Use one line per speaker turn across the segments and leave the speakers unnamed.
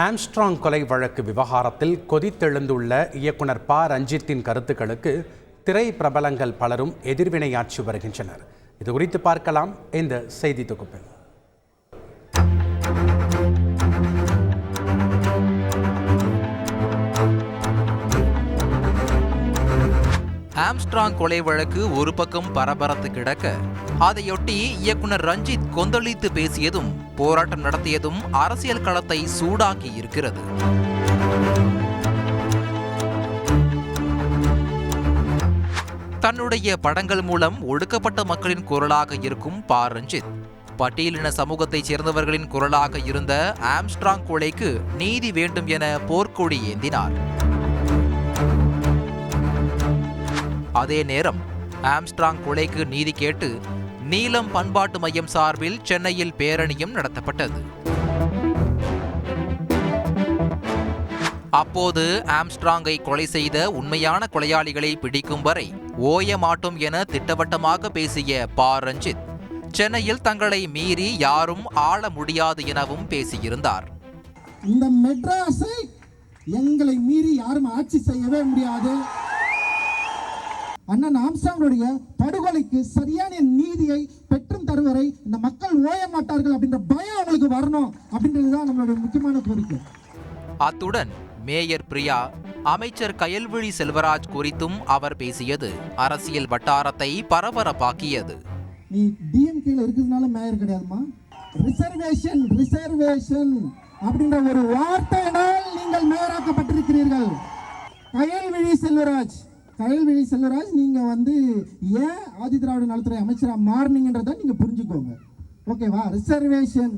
Armstrong கொலை வழக்கு விவகாரத்தில் கொதித்தெழுந்துள்ள இயக்குனர் ப. ரஞ்சித்தின் கருத்துக்களுக்கு திரை பிரபலங்கள் பலரும் எதிர்வினையாற்றி வருகின்றனர். இது குறித்து பார்க்கலாம். இந்த செய்தி தொகுப்பில்.
ஆம்ஸ்ட்ராங் கொலை வழக்கு ஒரு பக்கம் பரபரத்து கிடக்க அதையொட்டி இயக்குனர் ரஞ்சித் கொந்தளித்து பேசியதும் போராட்டம் நடத்தியதும் அரசியல் களத்தை சூடாக்கி இருக்கிறது. தன்னுடைய படங்கள் மூலம் ஒடுக்கப்பட்ட மக்களின் குரலாக இருக்கும் பா. ரஞ்சித் பட்டியலின சமூகத்தைச் சேர்ந்தவர்களின் குரலாக இருந்த ஆம்ஸ்ட்ராங் கொலைக்கு நீதி வேண்டும் என போர்க்கொடி ஏந்தினார். அதே நேரம் ஆம்ஸ்ட்ராங் கொலைக்கு நீதி கேட்டு நீலம் பண்பாட்டு மையம் சார்பில் சென்னையில் பேரணியும் நடத்தப்பட்டது. அப்போது ஆம்ஸ்ட்ராங்கை கொலை செய்த உண்மையான கொலையாளிகளை பிடிக்கும் வரை ஓய மாட்டோம் என திட்டவட்டமாக பேசிய பா. ரஞ்சித் சென்னையில் தங்களை மீறி யாரும் ஆள முடியாது எனவும் பேசியிருந்தார்.
இந்த மெட்ராஸை எங்களை மீறி யாரும் ஆட்சி செய்யவே முடியாது. அண்ணன் ஆம்சாங்களுடைய படுகொலைக்கு சரியான நீதியை பெற்றும் தருவரை இந்த மக்கள் ஓய மாட்டார்கள் அப்படின்ற பயம் அவங்களுக்கு வரணும் அப்படின்றது தான் நம்மளுடைய முக்கியமான கோரிக்கை.
அத்துடன் மேயர் பிரியா அமைச்சர் கயல்விழி செல்வராஜ் குறித்தும் அவர் பேசியது அரசியல் வட்டாரத்தை பரபரப்பாக்கியது.
நீ டிஎம்கேல இருக்கிறதுனால மேயர் கிடையாதுமா? ரிசர்வேஷன் ரிசர்வேஷன் அப்படின்ற ஒரு வார்த்தையினால் நீங்கள் மேயராக்கப்பட்டிருக்கிறீர்கள். கயல்விழி செல்வராஜ் கயல்விழி செல்வராஜ் நீங்க வந்து ஏன் ஆதி திராவிட நலத்துறை அமைச்சரா மாறினீங்கன்றதை நீங்க புரிஞ்சுக்கோங்க. ஓகேவா? ரிசர்வேஷன்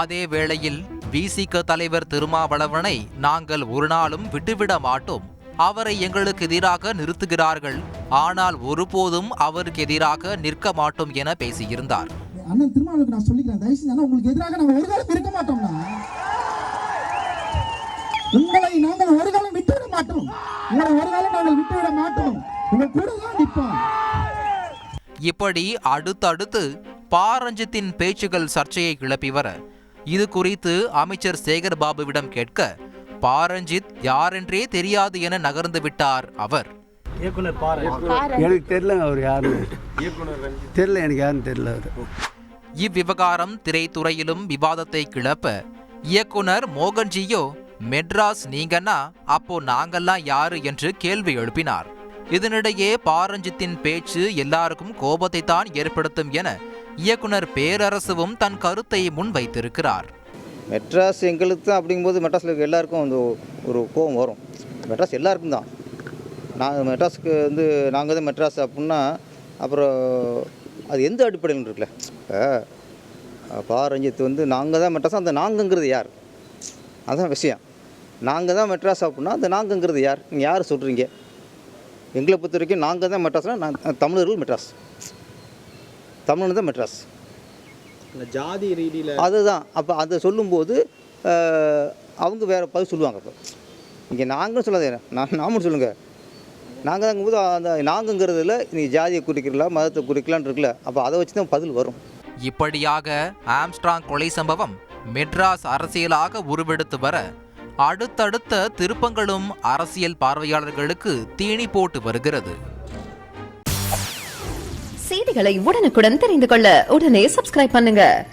அதே வேளையில் விசிக தலைவர் திருமாவளவனை நாங்கள் ஒரு நாளும் விட்டுவிட மாட்டோம். அவரை எங்களுக்கு எதிராக நிறுத்துகிறார்கள். ஆனால் ஒருபோதும் அவருக்கு எதிராக நிற்க மாட்டோம் என பேசியிருந்தார்.
அண்ணன் திருமாவளுக்கு நான் சொல்லிக்கிறேன். தயவு செஞ்சு அண்ணா, உங்களுக்கு எதிராக நாங்கள் ஒரு காலம் இருக்க மாட்டோம்னா உங்களை நாங்கள் ஒரு காலம் விட்டுவிட மாட்டோம் உங்களை ஒரு காலம் நாங்கள் விட்டுவிட மாட்டோம் உங்க கூட தான் நிற்போம்
இப்படி அடுத்தடுத்து பாரஞ்சித்தின் பேச்சுகள் சர்ச்சையை கிளப்பி வர இது குறித்து அமைச்சர் சேகர் பாபுவிடம் கேட்க பாரஞ்சித் யாரென்றே தெரியாது என நகர்ந்து விட்டார் அவர்.
எனக்கு தெரியலங்க அவர் யாருன்னு. தெரியல எனக்கு யாருன்னு தெரியல அவர்.
இவ்விவகாரம் திரைத்துறையிலும் விவாதத்தை கிளப்ப இயக்குனர் மோகன்ஜியோ மெட்ராஸ் நீங்கன்னா அப்போ நாங்கெல்லாம் யாரு என்று கேள்வி எழுப்பினார். இதனிடையே பாரஞ்சித்தின் பேச்சு எல்லாருக்கும் கோபத்தை தான் ஏற்படுத்தும் என இயக்குனர் பேரரசுவும் தன் கருத்தை முன்வைத்திருக்கிறார்.
மெட்ராஸ் எங்களுக்கு தான் அப்படிங்கும்போது மெட்ராஸில் இருக்க எல்லாருக்கும் அந்த ஒரு கோபம் வரும். மெட்ராஸ் எல்லாருக்கும் தான். நாங்கள் மெட்ராஸுக்கு வந்து நாங்கள் தான் மெட்ராஸ் அப்படின்னா அப்புறம் அது எந்த அடிப்படையில் இருக்குல்ல? இப்போ பா ரஞ்சித் வந்து நாங்கள் தான் மெட்ராஸ் அந்த நாங்கங்கிறது யார்? அதுதான் விஷயம். நாங்கள் தான் மெட்ராஸ் அப்படின்னா அந்த நாங்கங்கிறது யார்? நீங்கள் யார் சொல்கிறீங்க எங்களை பொறுத்த வரைக்கும் நாங்கள் தான் மெட்ராஸ்னால் நான் தமிழர்கள் மெட்ராஸ். தமிழன் தான் மெட்ராஸ்.
ஜாதி ரீதியில்
அதுதான். அப்போ அதை சொல்லும்போது அவங்க வேறு பதில் சொல்லுவாங்க அப்போ. இங்கே நாங்களும் சொல்லாதே நான் நாமும் சொல்லுங்கள் நாங்கள் தாங்கும்போது அந்த நாங்கங்கிறதுல நீ ஜாதியை குறிக்கலாம் மதத்தை குறிக்கலான்னு இருக்குல்ல அப்போ அதை வச்சு தான் பதில் வரும்.
இப்படியாக ஆம்ஸ்ட்ராங் கொலை சம்பவம் மெட்ராஸ் அரசியலாக உருவெடுத்து வர அடுத்தடுத்த திருப்பங்களும் அரசியல் பார்வையாளர்களுக்கு தீனி போட்டு வருகிறது.
செய்திகளை உடனுக்குடன் தெரிந்து கொள்ள உடனே சப்ஸ்கிரைப் பண்ணுங்க.